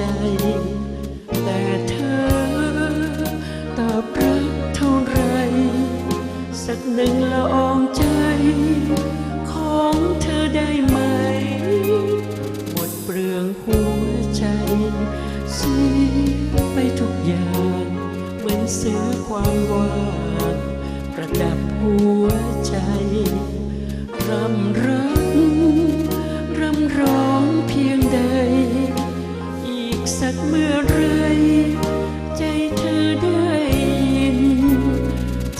ใจ แต่เธอตอบรับเท่าไร สักหนึ่งละอองใจ ของเธอได้ไหม หมดเปลืองหัวใจเสียไปทุกอย่างเหมือนซื้อความว่างประดับหัวใจรำรักร สักเมื่อไรใจเธอได้ยิน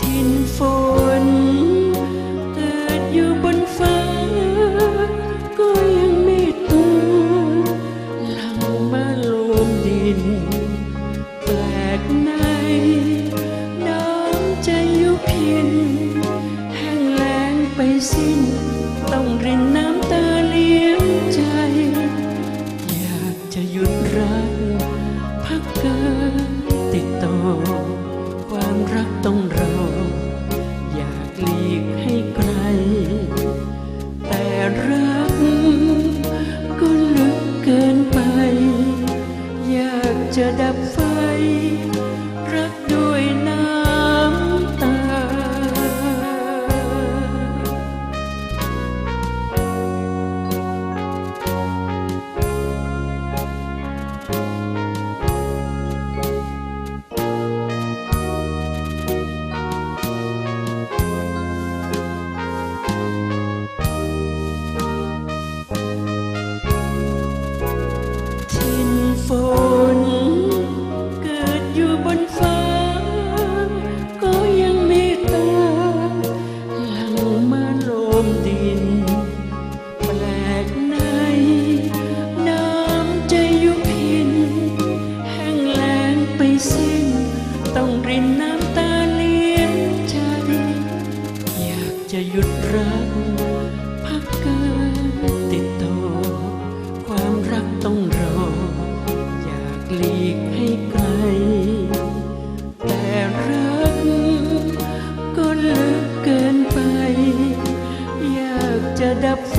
ทินฝนเกิดอยู่บนฟ้า ก็ยังไม่ตัวหลังมาลมดิน แปลกในน้ำใจยุพินแห้งแล้งไปสิ้น ต้องรินน้ำตาเลี้ยงใจ อยากจะหยุด จะดับไฟ รักด้วยน้ำตาทิ ยุดรัก พักการติดต่อ ความรักต้องรอ อยากหลีกให้ไกล แต่รักก็ลึกเกินไป อยากจะดับไฟ